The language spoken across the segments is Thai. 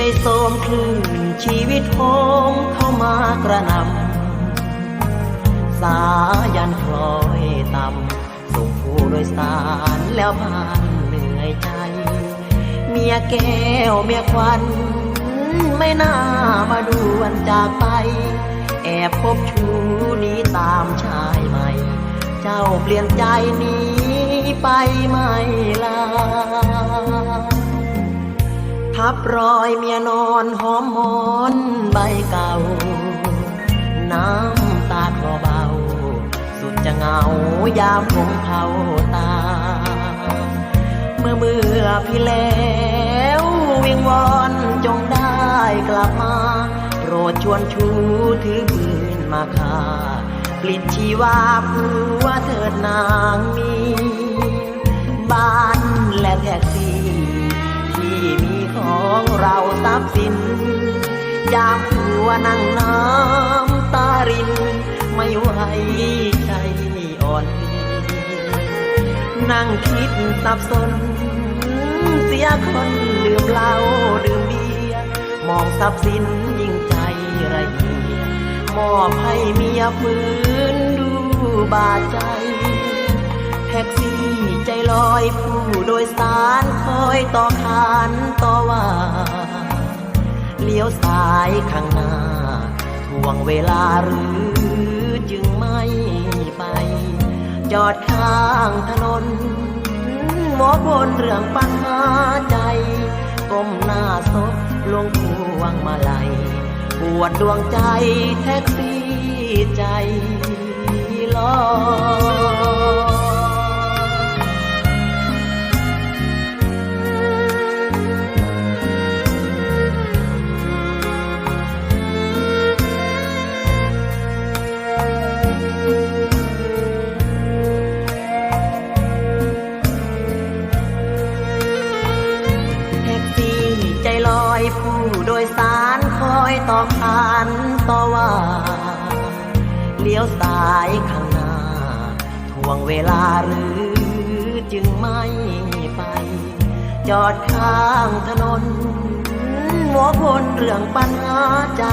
มคลื่นชีวิตโหมเข้ามากระนำสายันคลอยต่ำส่งผู้โดยสารแล้วผ่านเหนื่อยใจ เมียแก้วเมียควันไม่น่ามาด่วนจากไป แอบพบชูนี้ตามชายใหม่ เจ้าเปลี่ยนใจนี้ไปไม่ลา ทับรอยเมียนอนหอมหมอนใบเก่า น้ำตาคลอเบา สุดจะเหงายามผมเขาตา เมื่อเมื่อพี่แล้ววิงวอนจงได้กลับมา โปรดชวนชูถือปืนมาฆ่าปลิดชีวาผัวเถิดนา ทรัพย์สินยามผัวนั่งน้ำตาริน ไม่ไหวใจอ่อนดีนั่งคิดสับสน เสียคนดื่มเหล้าดื่มเบียร์มองทรัพย์สินยิ่งใจระเหียมอบให้เมียฝืนดูบาดใจแท็กซี่ใจลอยผู้โดยสารคอยต่อขานต่อว่า เลี้ยวซ้ายข้างหน้าทวงเวลาหรือจึงไม่ไป จอดข้างถนนหมอบนเรื่องปัญหาใจ ก้มหน้าศพลงพวงมาลัยปวดดวงใจแท็กซี่ใจ อยต่อขานต่อว่า เลี้ยวซ้ายข้างหน้าทวงเวลาหรือจึงไม่ไป จอดข้างถนนหัวคนเรื่องปัญหาใจ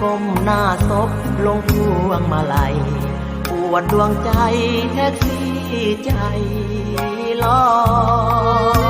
ก้มหน้าศพลงพวงมาลัยปวดดวงใจแท็กซี่ใจลอย